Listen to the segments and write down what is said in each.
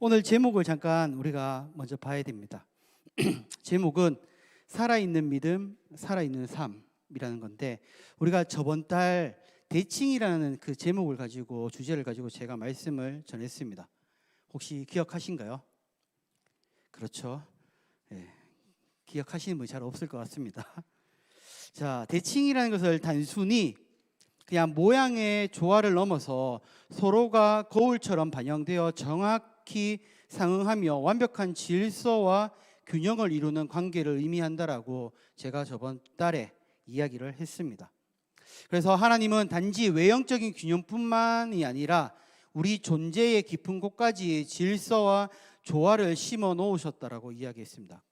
오늘 제목을 잠깐 우리가 먼저 봐야 됩니다. 제목은 살아있는 믿음, 살아있는 삶이라는 건데 우리가 저번 달 대칭이라는 그 제목을 가지고 주제를 가지고 제가 말씀을 전했습니다. 혹시 기억하신가요? 그렇죠. 예, 기억하시는 분이 잘 없을 것 같습니다. 자, 대칭이라는 것을 단순히 그냥 모양의 조화를 넘어서 서로가 거울처럼 반영되어 정확히 상응하며 완벽한 질서와 균형을 이루는 관계를 의미한다라고 제가 저번 달에 이야기를 했습니다. 그래서 하나님은 단지 외형적인 균형뿐만이 아니라 우리 존재의 깊은 곳까지 질서와 조화를 심어 놓으셨다라고 이야기했습니다.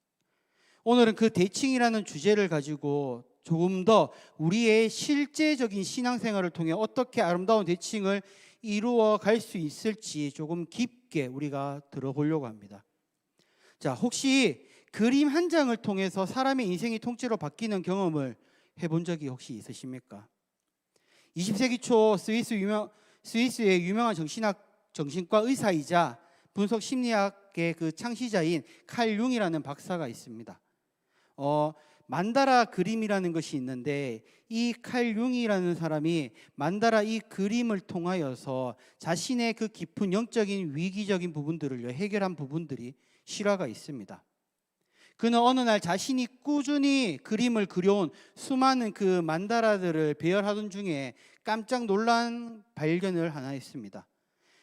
오늘은 그 대칭이라는 주제를 가지고 조금 더 우리의 실제적인 신앙생활을 통해 어떻게 아름다운 대칭을 이루어 갈 수 있을지 조금 깊게 우리가 들어보려고 합니다. 자, 혹시 그림 한 장을 통해서 사람의 인생이 통째로 바뀌는 경험을 해본 적이 혹시 있으십니까? 20세기 초 스위스 유명 스위스의 유명한 정신학 정신과 의사이자 분석 심리학의 그 창시자인 칼 융이라는 박사가 있습니다. 어, 만다라 그림이라는 것이 있는데 이 칼 융이라는 사람이 만다라 이 그림을 통하여서 자신의 그 깊은 영적인 위기적인 부분들을 해결한 부분들이 실화가 있습니다. 그는 어느 날 자신이 꾸준히 그림을 그려온 수많은 그 만다라들을 배열하던 중에 깜짝 놀란 발견을 하나 했습니다.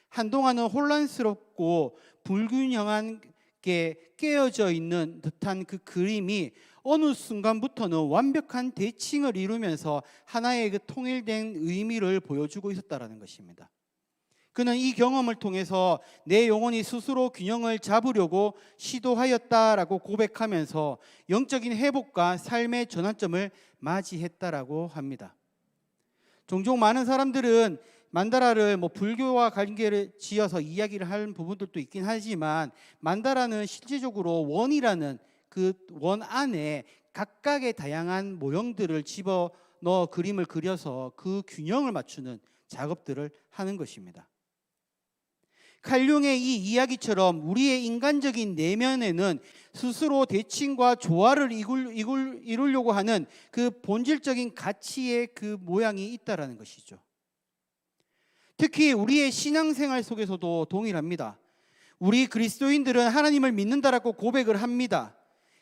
한동안은 혼란스럽고 불균형한 게 깨어져 있는 듯한 그 그림이 어느 순간부터는 완벽한 대칭을 이루면서 하나의 그 통일된 의미를 보여주고 있었다라는 것입니다. 그는 이 경험을 통해서 내 영혼이 스스로 균형을 잡으려고 시도하였다라고 고백하면서 영적인 회복과 삶의 전환점을 맞이했다라고 합니다. 종종 많은 사람들은 만다라를 뭐 불교와 관계를 지어서 이야기를 하는 부분들도 있긴 하지만 만다라는 실제적으로 원이라는 그 원 안에 각각의 다양한 모형들을 집어 넣어 그림을 그려서 그 균형을 맞추는 작업들을 하는 것입니다. 칼융의 이 이야기처럼 우리의 인간적인 내면에는 스스로 대칭과 조화를 이룰, 이룰, 이루려고 하는 그 본질적인 가치의 그 모양이 있다라는 것이죠. 특히 우리의 신앙생활 속에서도 동일합니다. 우리 그리스도인들은 하나님을 믿는다라고 고백을 합니다.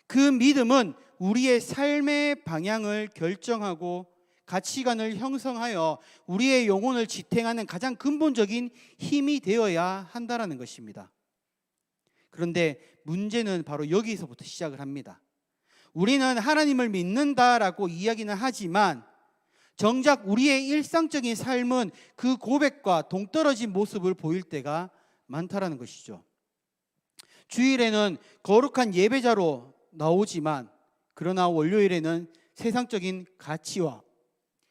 그 믿음은 우리의 삶의 방향을 결정하고 가치관을 형성하여 우리의 영혼을 지탱하는 가장 근본적인 힘이 되어야 한다라는 것입니다. 그런데 문제는 바로 여기서부터 시작을 합니다. 우리는 하나님을 믿는다라고 이야기는 하지만 정작 우리의 일상적인 삶은 그 고백과 동떨어진 모습을 보일 때가 많다라는 것이죠. 주일에는 거룩한 예배자로 나오지만 그러나 월요일에는 세상적인 가치와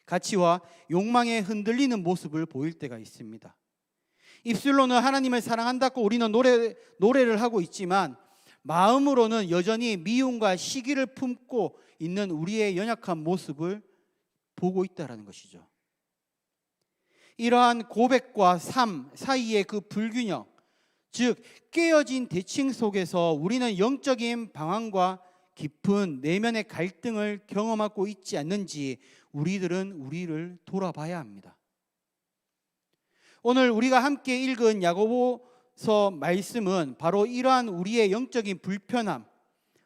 가치와 욕망에 흔들리는 모습을 보일 때가 있습니다. 입술로는 하나님을 사랑한다고 우리는 노래 노래를 하고 있지만 마음으로는 여전히 미움과 시기를 품고 있는 우리의 연약한 모습을 보고 있다라는 것이죠. 이러한 고백과 삶 사이의 그 불균형, 즉 깨어진 대칭 속에서 우리는 영적인 방황과 깊은 내면의 갈등을 경험하고 있지 않는지 우리들은 우리를 돌아봐야 합니다. 오늘 우리가 함께 읽은 야고보서 말씀은 바로 이러한 우리의 영적인 불편함,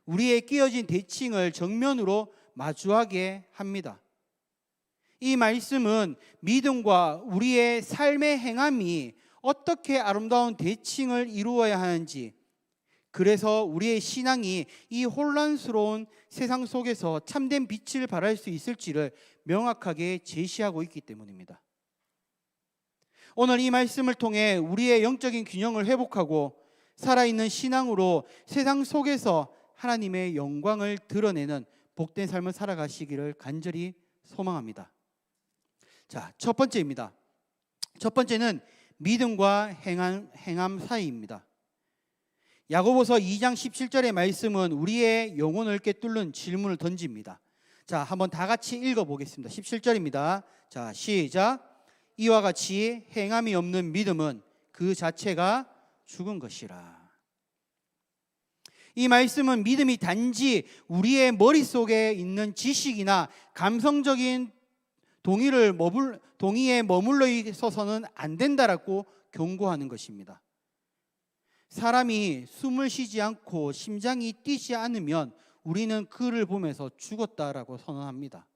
우리의 끼어진 대칭을 정면으로 마주하게 합니다. 이 말씀은 믿음과 우리의 삶의 행함이 어떻게 아름다운 대칭을 이루어야 하는지, 그래서 우리의 신앙이 이 혼란스러운 세상 속에서 참된 빛을 발할 수 있을지를 명확하게 제시하고 있기 때문입니다. 오늘 이 말씀을 통해 우리의 영적인 균형을 회복하고 살아있는 신앙으로 세상 속에서 하나님의 영광을 드러내는 복된 삶을 살아가시기를 간절히 소망합니다. 자, 첫 번째입니다. 첫 번째는 믿음과 행함, 행함 사이입니다. 야고보서 2장 17절의 말씀은 우리의 영혼을 꿰뚫는 질문을 던집니다. 자, 한번 다 같이 읽어 보겠습니다. 17절입니다. 자, 시작. 이와 같이 행함이 없는 믿음은 그 자체가 죽은 것이라. 이 말씀은 믿음이 단지 우리의 머릿속에 있는 지식이나 감성적인 동의를 머물, 동의에 머물러 있어서는 안 된다라고 경고하는 것입니다. 사람이 숨을 쉬지 않고 심장이 뛰지 않으면 우리는 그를 보면서 죽었다라고 선언합니다.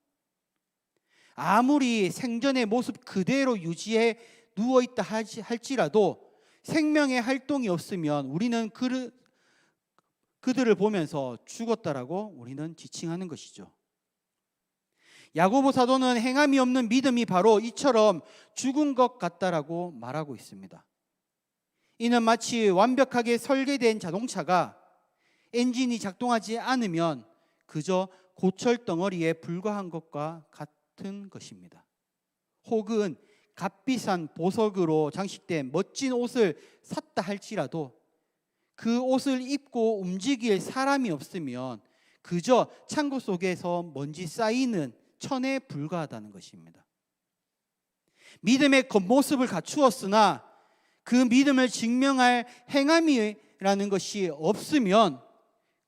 아무리 생전의 모습 그대로 유지해 누워 있다 할지라도 생명의 활동이 없으면 우리는 그, 그들을 보면서 죽었다라고 우리는 지칭하는 것이죠. 야고보 사도는 행함이 없는 믿음이 바로 이처럼 죽은 것 같다라고 말하고 있습니다. 이는 마치 완벽하게 설계된 자동차가 엔진이 작동하지 않으면 그저 고철 덩어리에 불과한 것과 같은 것입니다. 혹은 값비싼 보석으로 장식된 멋진 옷을 샀다 할지라도 그 옷을 입고 움직일 사람이 없으면 그저 창고 속에서 먼지 쌓이는 천에 불과하다는 것입니다. 믿음의 겉모습을 갖추었으나 그 믿음을 증명할 행함이라는 것이 없으면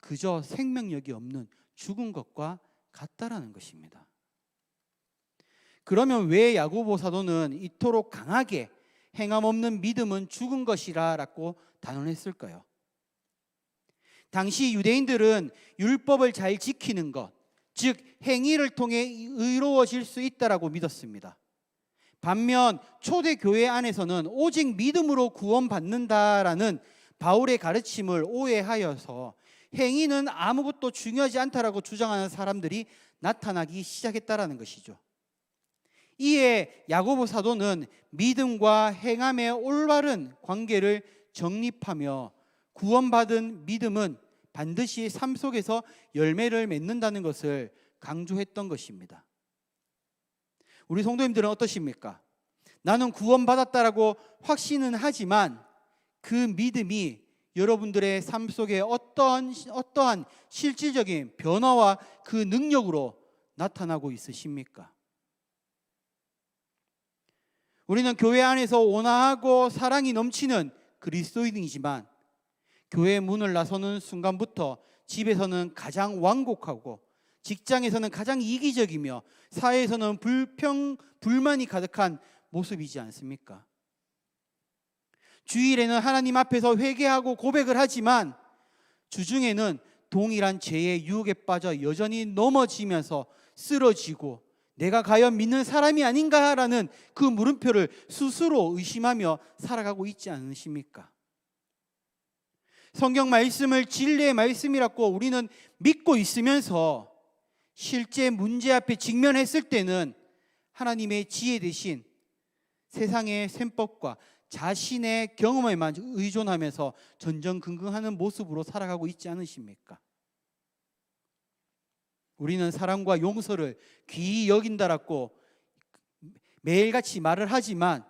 그저 생명력이 없는 죽은 것과 같다라는 것입니다. 그러면 왜 야고보 사도는 이토록 강하게 행함 없는 믿음은 죽은 것이라라고 단언했을까요? 당시 유대인들은 율법을 잘 지키는 것, 즉 행위를 통해 의로워질 수 있다라고 믿었습니다. 반면 초대 교회 안에서는 오직 믿음으로 구원받는다라는 바울의 가르침을 오해하여서 행위는 아무것도 중요하지 않다라고 주장하는 사람들이 나타나기 시작했다라는 것이죠. 이에 야고보 사도는 믿음과 행함의 올바른 관계를 정립하며 구원받은 믿음은 반드시 삶 속에서 열매를 맺는다는 것을 강조했던 것입니다. 우리 성도님들은 어떠십니까? 나는 구원받았다라고 확신은 하지만 그 믿음이 여러분들의 삶 속에 어떠한 어떠한 실질적인 변화와 그 능력으로 나타나고 있으십니까? 우리는 교회 안에서 온화하고 사랑이 넘치는 그리스도인이지만 교회 문을 나서는 순간부터 집에서는 가장 완곡하고 직장에서는 가장 이기적이며 사회에서는 불평 불만이 가득한 모습이지 않습니까? 주일에는 하나님 앞에서 회개하고 고백을 하지만 주중에는 동일한 죄의 유혹에 빠져 여전히 넘어지면서 쓰러지고 내가 과연 믿는 사람이 아닌가라는 그 물음표를 스스로 의심하며 살아가고 있지 않으십니까? 성경 말씀을 진리의 말씀이라고 우리는 믿고 있으면서 실제 문제 앞에 직면했을 때는 하나님의 지혜 대신 세상의 셈법과 자신의 경험에만 의존하면서 전전긍긍하는 모습으로 살아가고 있지 않으십니까? 우리는 사랑과 용서를 귀히 여긴다라고 매일같이 말을 하지만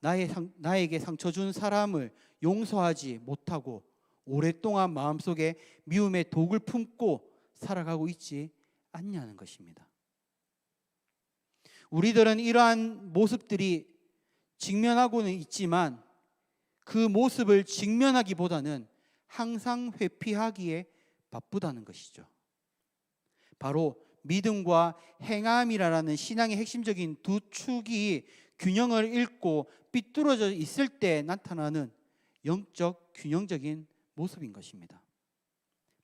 나의, 나에게 상처 준 사람을 용서하지 못하고 오랫동안 마음속에 미움의 독을 품고 살아가고 있지 않냐는 것입니다. 우리들은 이러한 모습들이 직면하고는 있지만 그 모습을 직면하기보다는 항상 회피하기에 바쁘다는 것이죠. 바로 믿음과 행함이라는 신앙의 핵심적인 두 축이 균형을 잃고 삐뚤어져 있을 때 나타나는 영적 균형적인 모습인 것입니다.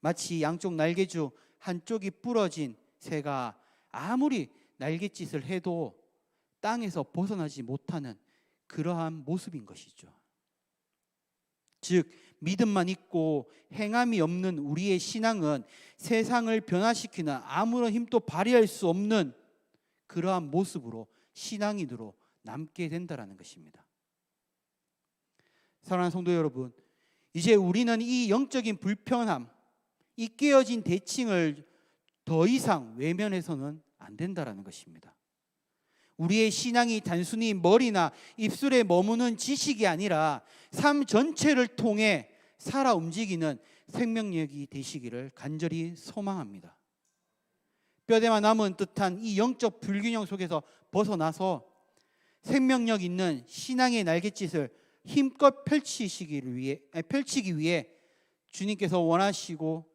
마치 양쪽 날개주 한쪽이 부러진 새가 아무리 날갯짓을 해도 땅에서 벗어나지 못하는 그러한 모습인 것이죠. 즉 믿음만 있고 행함이 없는 우리의 신앙은 세상을 변화시키는 아무런 힘도 발휘할 수 없는 그러한 모습으로 신앙인으로 남게 된다라는 것입니다. 사랑하는 성도 여러분, 이제 우리는 이 영적인 불편함, 이 깨어진 대칭을 더 이상 외면해서는 안 된다라는 것입니다. 우리의 신앙이 단순히 머리나 입술에 머무는 지식이 아니라 삶 전체를 통해 살아 움직이는 생명력이 되시기를 간절히 소망합니다. 뼈대만 남은 듯한 이 영적 불균형 속에서 벗어나서 생명력 있는 신앙의 날갯짓을 힘껏 펼치시기를 위해 펼치기 위해 주님께서 원하시고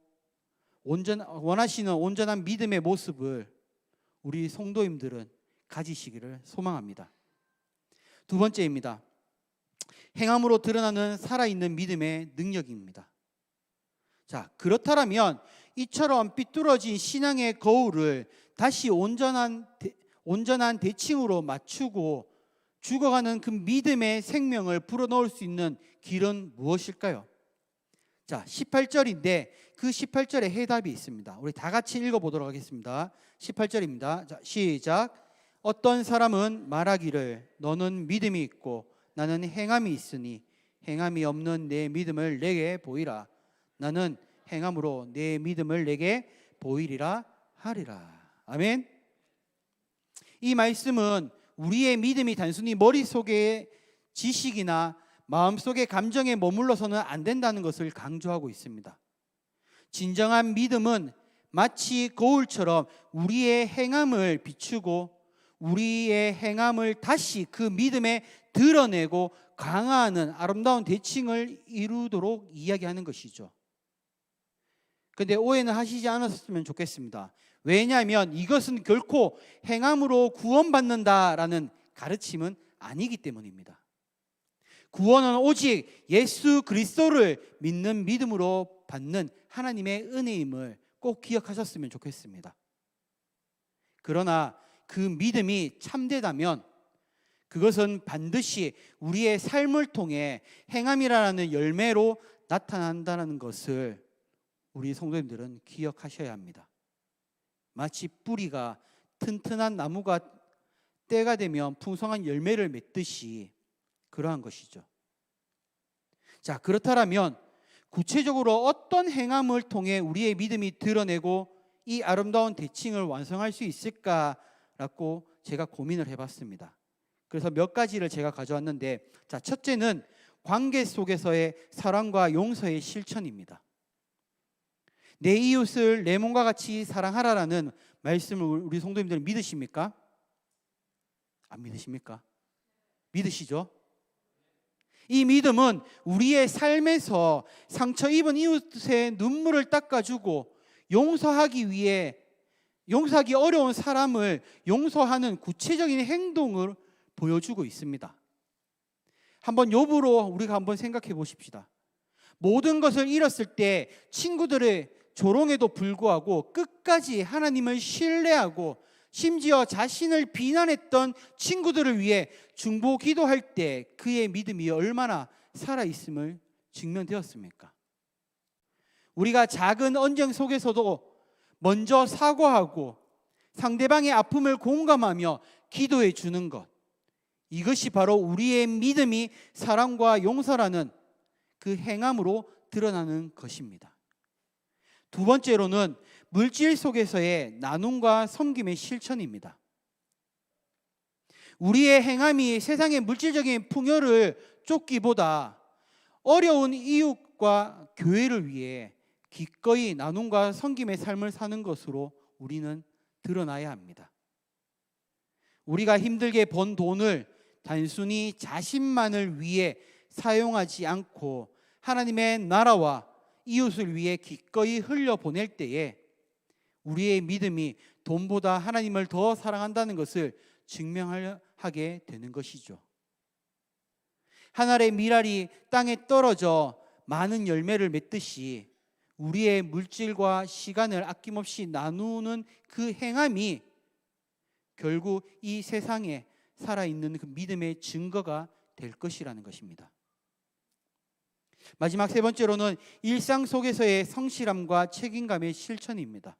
온전 원하시는 온전한 믿음의 모습을 우리 성도님들은 가지시기를 소망합니다. 두 번째입니다. 행함으로 드러나는 살아있는 믿음의 능력입니다. 자, 그렇다면 이처럼 삐뚤어진 신앙의 거울을 다시 온전한 대, 온전한 대칭으로 맞추고 죽어가는 그 믿음의 생명을 불어넣을 수 있는 길은 무엇일까요? 자, 18절인데 그 18절에 해답이 있습니다. 우리 다 같이 읽어 보도록 하겠습니다. 18절입니다. 자, 시작. 어떤 사람은 말하기를 너는 믿음이 있고 나는 행함이 있으니 행함이 없는 내 믿음을 내게 보이라. 나는 행함으로 내 믿음을 내게 보이리라 하리라. 아멘. 이 말씀은 우리의 믿음이 단순히 머릿속의 지식이나 마음속의 감정에 머물러서는 안 된다는 것을 강조하고 있습니다. 진정한 믿음은 마치 거울처럼 우리의 행함을 비추고 우리의 행함을 다시 그 믿음에 드러내고 강화하는 아름다운 대칭을 이루도록 이야기하는 것이죠. 근데 오해는 하시지 않았으면 좋겠습니다. 왜냐하면 이것은 결코 행함으로 구원받는다라는 가르침은 아니기 때문입니다. 구원은 오직 예수 그리스도를 믿는 믿음으로 받는 하나님의 은혜임을 꼭 기억하셨으면 좋겠습니다. 그러나 그 믿음이 참되다면 그것은 반드시 우리의 삶을 통해 행함이라는 열매로 나타난다는 것을 우리 성도님들은 기억하셔야 합니다. 마치 뿌리가 튼튼한 나무가 때가 되면 풍성한 열매를 맺듯이 그러한 것이죠. 자, 그렇다면 구체적으로 어떤 행함을 통해 우리의 믿음이 드러내고 이 아름다운 대칭을 완성할 수 있을까라고 제가 고민을 해봤습니다. 그래서 몇 가지를 제가 가져왔는데, 자, 첫째는 관계 속에서의 사랑과 용서의 실천입니다. 내 이웃을 내 몸과 같이 사랑하라라는 말씀을 우리 성도님들 믿으십니까? 안 믿으십니까? 믿으시죠? 이 믿음은 우리의 삶에서 상처 입은 이웃의 눈물을 닦아주고 용서하기 위해 용서하기 어려운 사람을 용서하는 구체적인 행동을 보여주고 있습니다. 한번 욥으로 우리가 한번 생각해 보십시다. 모든 것을 잃었을 때 친구들의 조롱에도 불구하고 끝까지 하나님을 신뢰하고 심지어 자신을 비난했던 친구들을 위해 중보 기도할 때 그의 믿음이 얼마나 살아 있음을 증명되었습니까? 우리가 작은 언쟁 속에서도 먼저 사과하고 상대방의 아픔을 공감하며 기도해 주는 것. 이것이 바로 우리의 믿음이 사랑과 용서라는 그 행함으로 드러나는 것입니다. 두 번째로는 물질 속에서의 나눔과 섬김의 실천입니다. 우리의 행함이 세상의 물질적인 풍요를 쫓기보다 어려운 이웃과 교회를 위해 기꺼이 나눔과 섬김의 삶을 사는 것으로 우리는 드러나야 합니다. 우리가 힘들게 번 돈을 단순히 자신만을 위해 사용하지 않고 하나님의 나라와 이웃을 위해 기꺼이 흘려 보낼 때에 우리의 믿음이 돈보다 하나님을 더 사랑한다는 것을 증명하게 되는 것이죠. 하늘의 미랄이 땅에 떨어져 많은 열매를 맺듯이 우리의 물질과 시간을 아낌없이 나누는 그 행함이 결국 이 세상에 살아있는 그 믿음의 증거가 될 것이라는 것입니다. 마지막 세 번째로는 일상 속에서의 성실함과 책임감의 실천입니다.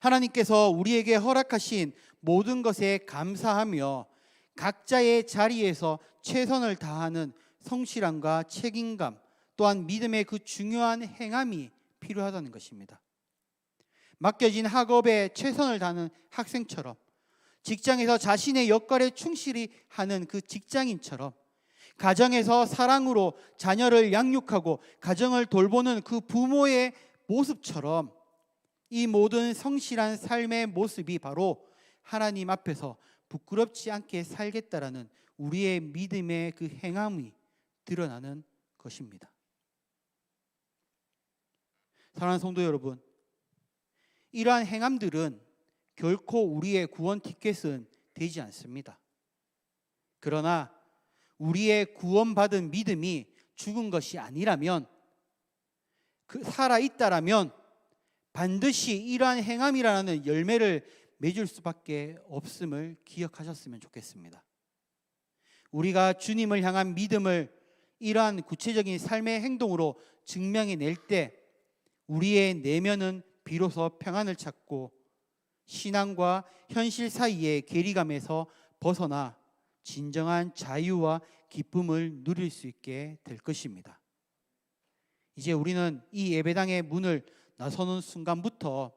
하나님께서 우리에게 허락하신 모든 것에 감사하며 각자의 자리에서 최선을 다하는 성실함과 책임감 또한 믿음의 그 중요한 행함이 필요하다는 것입니다. 맡겨진 학업에 최선을 다하는 학생처럼 직장에서 자신의 역할에 충실히 하는 그 직장인처럼 가정에서 사랑으로 자녀를 양육하고 가정을 돌보는 그 부모의 모습처럼 이 모든 성실한 삶의 모습이 바로 하나님 앞에서 부끄럽지 않게 살겠다라는 우리의 믿음의 그 행함이 드러나는 것입니다. 사랑하는 성도 여러분, 이러한 행함들은 결코 우리의 구원 티켓은 되지 않습니다. 그러나 우리의 구원받은 믿음이 죽은 것이 아니라면 그 살아 있다라면 반드시 이러한 행함이라는 열매를 맺을 수밖에 없음을 기억하셨으면 좋겠습니다. 우리가 주님을 향한 믿음을 이러한 구체적인 삶의 행동으로 증명해 낼 때 우리의 내면은 비로소 평안을 찾고 신앙과 현실 사이의 괴리감에서 벗어나 진정한 자유와 기쁨을 누릴 수 있게 될 것입니다. 이제 우리는 이 예배당의 문을 나서는 순간부터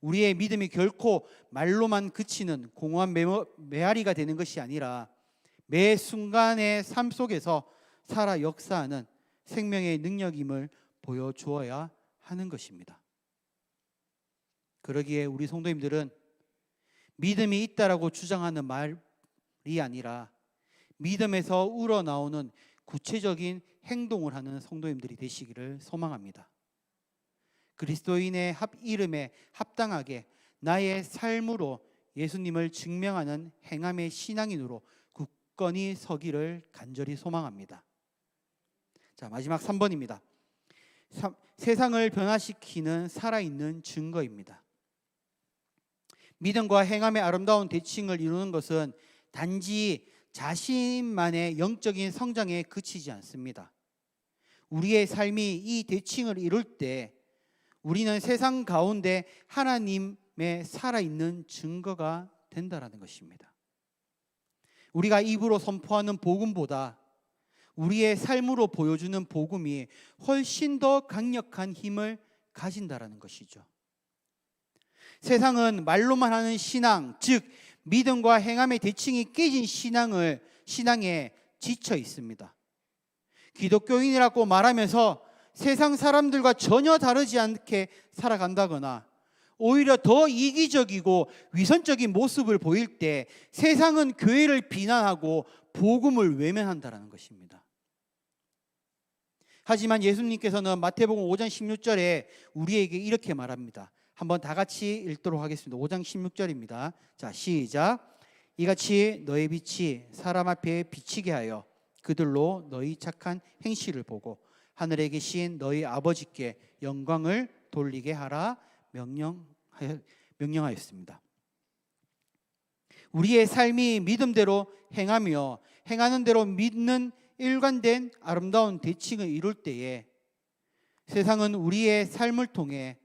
우리의 믿음이 결코 말로만 그치는 공허한 메아리가 되는 것이 아니라 매 순간의 삶 속에서 살아 역사하는 생명의 능력임을 보여주어야 하는 것입니다. 그러기에 우리 성도님들은 믿음이 있다라고 주장하는 말 이 아니라 믿음에서 우러나오는 구체적인 행동을 하는 성도님들이 되시기를 소망합니다. 그리스도인의 합 이름에 합당하게 나의 삶으로 예수님을 증명하는 행함의 신앙인으로 굳건히 서기를 간절히 소망합니다. 자, 마지막 3번입니다. 세상을 변화시키는 살아있는 증거입니다. 믿음과 행함의 아름다운 대칭을 이루는 것은 단지 자신만의 영적인 성장에 그치지 않습니다. 우리의 삶이 이 대칭을 이룰 때 우리는 세상 가운데 하나님의 살아있는 증거가 된다라는 것입니다. 우리가 입으로 선포하는 복음보다 우리의 삶으로 보여주는 복음이 훨씬 더 강력한 힘을 가진다라는 것이죠. 세상은 말로만 하는 신앙, 즉 믿음과 행함의 대칭이 깨진 신앙을 신앙에 지쳐 있습니다. 기독교인이라고 말하면서 세상 사람들과 전혀 다르지 않게 살아간다거나 오히려 더 이기적이고 위선적인 모습을 보일 때 세상은 교회를 비난하고 복음을 외면한다라는 것입니다. 하지만 예수님께서는 마태복음 5장 16절에 우리에게 이렇게 말합니다. 한번 다 같이 읽도록 하겠습니다. 5장 16절입니다. 자, 시작. 이같이 너의 빛이 사람 앞에 비치게 하여 그들로 너희 착한 행실을 보고 하늘에 계신 너희 아버지께 영광을 돌리게 하라 명령하여, 명령하였습니다. 우리의 삶이 믿음대로 행하며 행하는 대로 믿는 일관된 아름다운 대칭을 이룰 때에 세상은 우리의 삶을 통해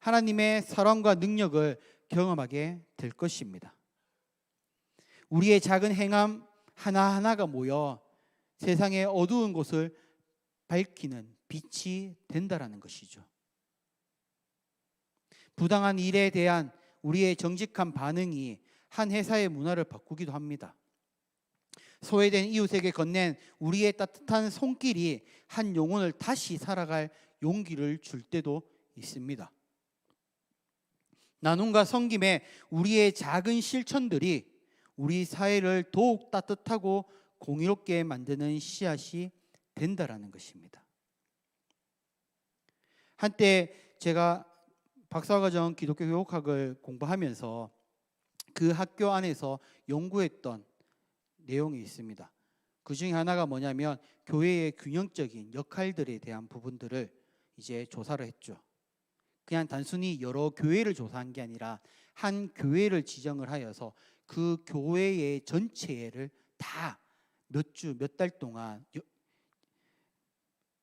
하나님의 사랑과 능력을 경험하게 될 것입니다. 우리의 작은 행함 하나하나가 모여 세상의 어두운 곳을 밝히는 빛이 된다라는 것이죠. 부당한 일에 대한 우리의 정직한 반응이 한 회사의 문화를 바꾸기도 합니다. 소외된 이웃에게 건넨 우리의 따뜻한 손길이 한 영혼을 다시 살아갈 용기를 줄 때도 있습니다. 나눔과 섬김의 우리의 작은 실천들이 우리 사회를 더욱 따뜻하고 공의롭게 만드는 씨앗이 된다라는 것입니다. 한때 제가 박사과정 기독교 교육학을 공부하면서 그 학교 안에서 연구했던 내용이 있습니다. 그 중에 하나가 뭐냐면 교회의 균형적인 역할들에 대한 부분들을 이제 조사를 했죠. 그냥 단순히 여러 교회를 조사한 게 아니라 한 교회를 지정을 하여서 그 교회의 전체를 다 몇 주, 몇 달 동안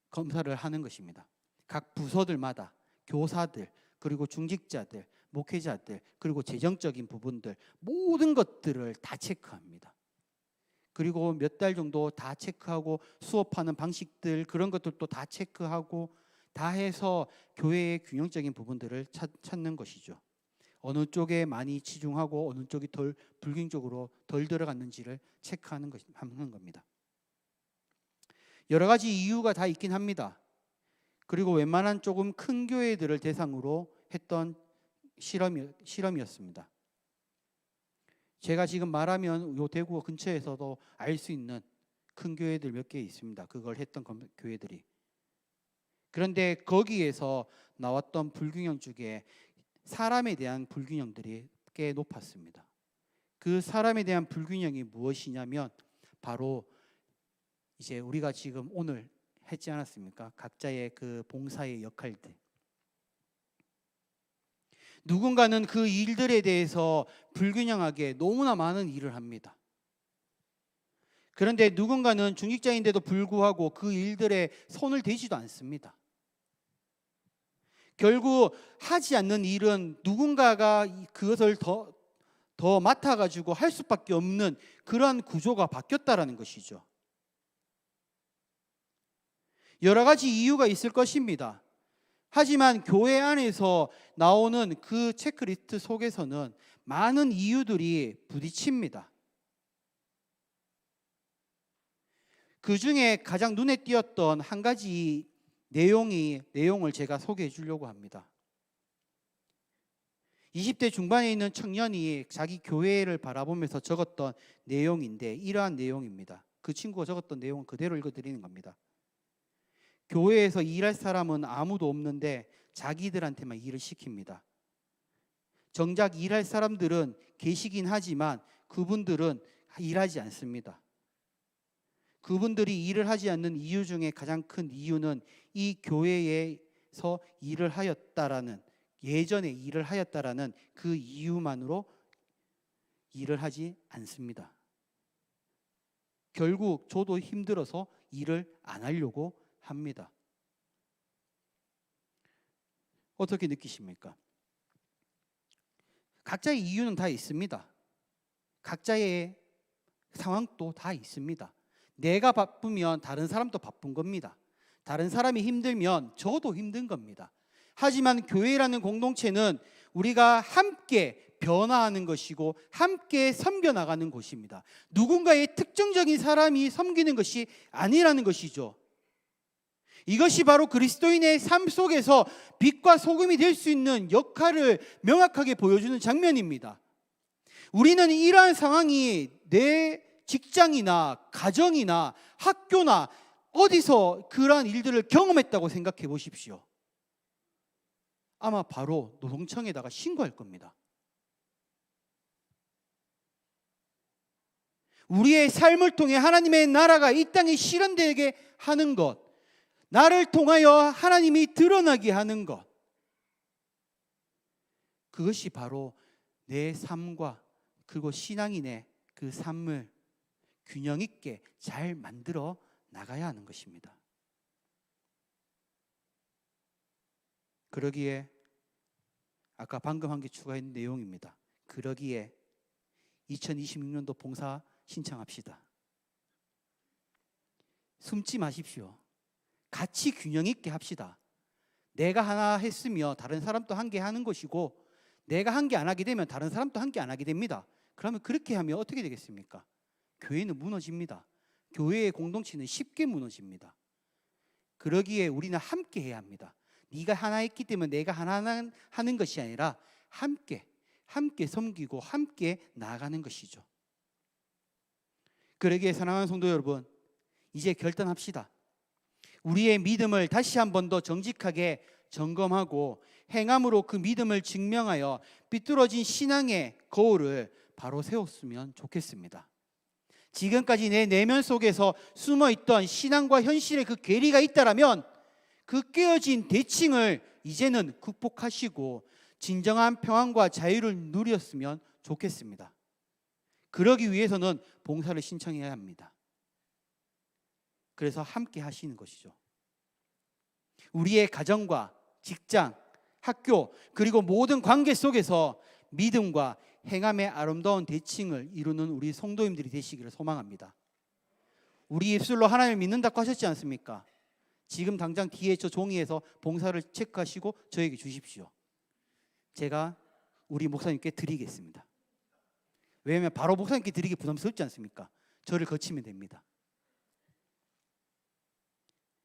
검사를 하는 것입니다. 각 부서들마다 교사들, 그리고 중직자들, 목회자들, 그리고 재정적인 부분들 모든 것들을 다 체크합니다. 그리고 몇 달 정도 다 체크하고 수업하는 방식들 그런 것들도 다 체크하고 다 해서 교회의 균형적인 부분들을 찾, 찾는 것이죠. 어느 쪽에 많이 치중하고 어느 쪽이 덜 불균적으로 덜 들어갔는지를 체크하는 것 하는 겁니다. 여러 가지 이유가 다 있긴 합니다. 그리고 웬만한 조금 큰 교회들을 대상으로 했던 실험이, 실험이었습니다. 제가 지금 말하면 요 대구 근처에서도 알 수 있는 큰 교회들 몇 개 있습니다. 그걸 했던 건- 교회들이. 그런데 거기에서 나왔던 불균형 중에 사람에 대한 불균형들이 꽤 높았습니다. 그 사람에 대한 불균형이 무엇이냐면 바로 이제 우리가 지금 오늘 했지 않았습니까? 각자의 그 봉사의 역할들. 누군가는 그 일들에 대해서 불균형하게 너무나 많은 일을 합니다. 그런데 누군가는 중직자인데도 불구하고 그 일들에 손을 대지도 않습니다. 결국 하지 않는 일은 누군가가 이- 그것을 더, 더 맡아가지고 할 수밖에 없는 그러한 구조가 바뀌었다라는 것이죠. 여러 가지 이유가 있을 것입니다. 하지만 교회 안에서 나오는 그 체크리스트 속에서는 많은 이유들이 부딪힙니다. 그 중에 가장 눈에 띄었던 한 가지 내용이 내용을 제가 소개해 주려고 합니다. 20대 중반에 있는 청년이 자기 교회를 바라보면서 적었던 내용인데 이러한 내용입니다. 그 친구가 적었던 내용은 그대로 읽어 드리는 겁니다. 교회에서 일할 사람은 아무도 없는데 자기들한테만 일을 시킵니다. 정작 일할 사람들은 계시긴 하지만 그분들은 일하지 않습니다. 그분들이 일을 하지 않는 이유 중에 가장 큰 이유는 이 교회에서 일을 하였다라는 예전에 일을 하였다라는 그 이유만으로 일을 하지 않습니다. 결국 저도 힘들어서 일을 안 하려고 합니다. 어떻게 느끼십니까? 각자의 이유는 다 있습니다. 각자의 상황도 다 있습니다. 내가 바쁘면 다른 사람도 바쁜 겁니다. 다른 사람이 힘들면 저도 힘든 겁니다. 하지만 교회라는 공동체는 우리가 함께 변화하는 것이고 함께 섬겨 나가는 곳입니다. 누군가의 특정적인 사람이 섬기는 것이 아니라는 것이죠. 이것이 바로 그리스도인의 삶 속에서 빛과 소금이 될 수 있는 역할을 명확하게 보여주는 장면입니다. 우리는 이러한 상황이 내 직장이나 가정이나 학교나 어디서 그러한 일들을 경험했다고 생각해 보십시오. 아마 바로 노동청에다가 신고할 겁니다. 우리의 삶을 통해 하나님의 나라가 이 땅에 실현되게 하는 것, 나를 통하여 하나님이 드러나게 하는 것, 그것이 바로 내 삶과 그리고 신앙인의 그 삶을 균형 있게 잘 만들어 나가야 하는 것입니다. 그러기에 아까 방금 한 게 추가했는 내용입니다. 그러기에 2026년도 봉사 신청합시다. 숨지 마십시오. 같이 균형 있게 합시다. 내가 하나 했으며 다른 사람도 한 개 하는 것이고 내가 한 개 안 하게 되면 다른 사람도 한 개 안 하게 됩니다. 그러면 그렇게 하면 어떻게 되겠습니까? 교회는 무너집니다. 교회의 공동체는 쉽게 무너집니다. 그러기에 우리는 함께 해야 합니다. 네가 하나 했기 때문에 내가 하나 하는 것이 아니라 함께 함께 섬기고 함께 나아가는 것이죠. 그러기에 사랑하는 성도 여러분, 이제 결단합시다. 우리의 믿음을 다시 한 번 더 정직하게 점검하고 행함으로 그 믿음을 증명하여 삐뚤어진 신앙의 거울을 바로 세웠으면 좋겠습니다. 지금까지 내 내면 속에서 숨어 있던 신앙과 현실의 그 괴리가 있다라면 그 깨어진 대칭을 이제는 극복하시고 진정한 평안과 자유를 누렸으면 좋겠습니다. 그러기 위해서는 봉사를 신청해야 합니다. 그래서 함께 하시는 것이죠. 우리의 가정과 직장, 학교, 그리고 모든 관계 속에서 믿음과 행함의 아름다운 대칭을 이루는 우리 성도님들이 되시기를 소망합니다. 우리 입술로 하나님을 믿는다고 하셨지 않습니까? 지금 당장 뒤에 저 종이에서 봉사를 체크하시고 저에게 주십시오. 제가 우리 목사님께 드리겠습니다. 왜냐하면 바로 목사님께 드리기 부담스럽지 않습니까? 저를 거치면 됩니다.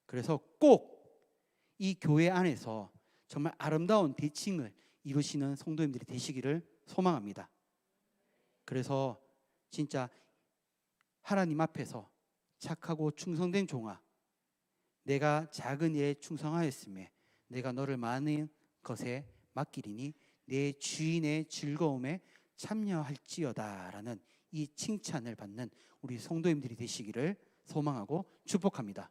그래서 꼭 이 교회 안에서 정말 아름다운 대칭을 이루시는 성도님들이 되시기를 소망합니다. 그래서 진짜 하나님 앞에서 착하고 충성된 종아 내가 작은 일에 충성하였음에 내가 너를 많은 것에 맡기리니 내 주인의 즐거움에 참여할지어다라는 이 칭찬을 받는 우리 성도님들이 되시기를 소망하고 축복합니다.